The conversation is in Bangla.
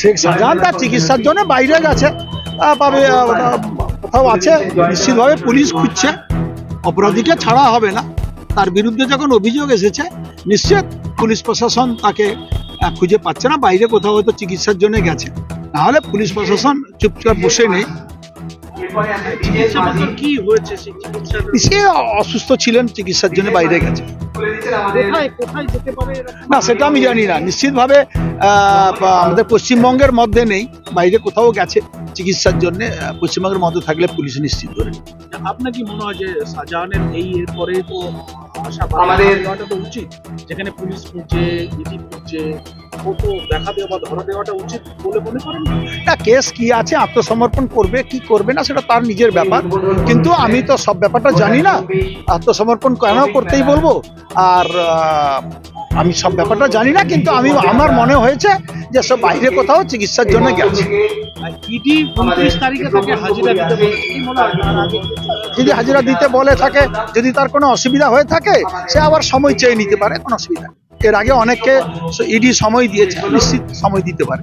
শেখ শাহজাহান তার চিকিৎসার জন্য বাইরে গেছে। কোথাও আছে। নিশ্চিতভাবে পুলিশ খুঁজছে। অপরাধীকে ছাড়া হবে না। তার বিরুদ্ধে যখন অভিযোগ এসেছে নিশ্চিত পুলিশ প্রশাসন তাকে খুঁজে পাচ্ছে না। বাইরে কোথাও হয়তো চিকিৎসার জন্য গেছে। নাহলে পুলিশ প্রশাসন চুপচাপ বসে নেই। কি হয়েছে সে অসুস্থ ছিলেন চিকিৎসার জন্য বাইরে গেছে? না সেটা আমি জানি না। নিশ্চিতভাবে আমাদের পশ্চিমবঙ্গের মধ্যে নেই বাইরে কোথাও গেছে চিকিৎসার জন্য পশ্চিমবঙ্গের মধ্যে থাকলে পুলিশ নিশ্চিত করে আপনার কি মনে হয় যে শাহজাহানের এই এরপরে তো আমাদের- তো উচিত যেখানে পুলিশ খুঁজছে ইডি খুঁজছে না কেস কি আছে আত্মসমর্পণ করবে কি করবে না সেটা তার নিজের ব্যাপার। কিন্তু আমি তো সব ব্যাপারটা জানি না। আত্মসমর্পণ কেন করতেই বলব? আর আমি সব ব্যাপারটা জানি না কিন্তু আমি আমার মনে হয়েছে যে সব বাইরে কোথাও চিকিৎসার জন্য গেছে। আগে যদি হাজিরা দিতে বলে থাকে যদি তার কোনো অসুবিধা হয়ে থাকে সে আবার সময় চেয়ে নিতে পারে কোনো অসুবিধা এর আগে অনেককে ইডি সময় দিয়েছে নিশ্চিত সময় দিতে পারে।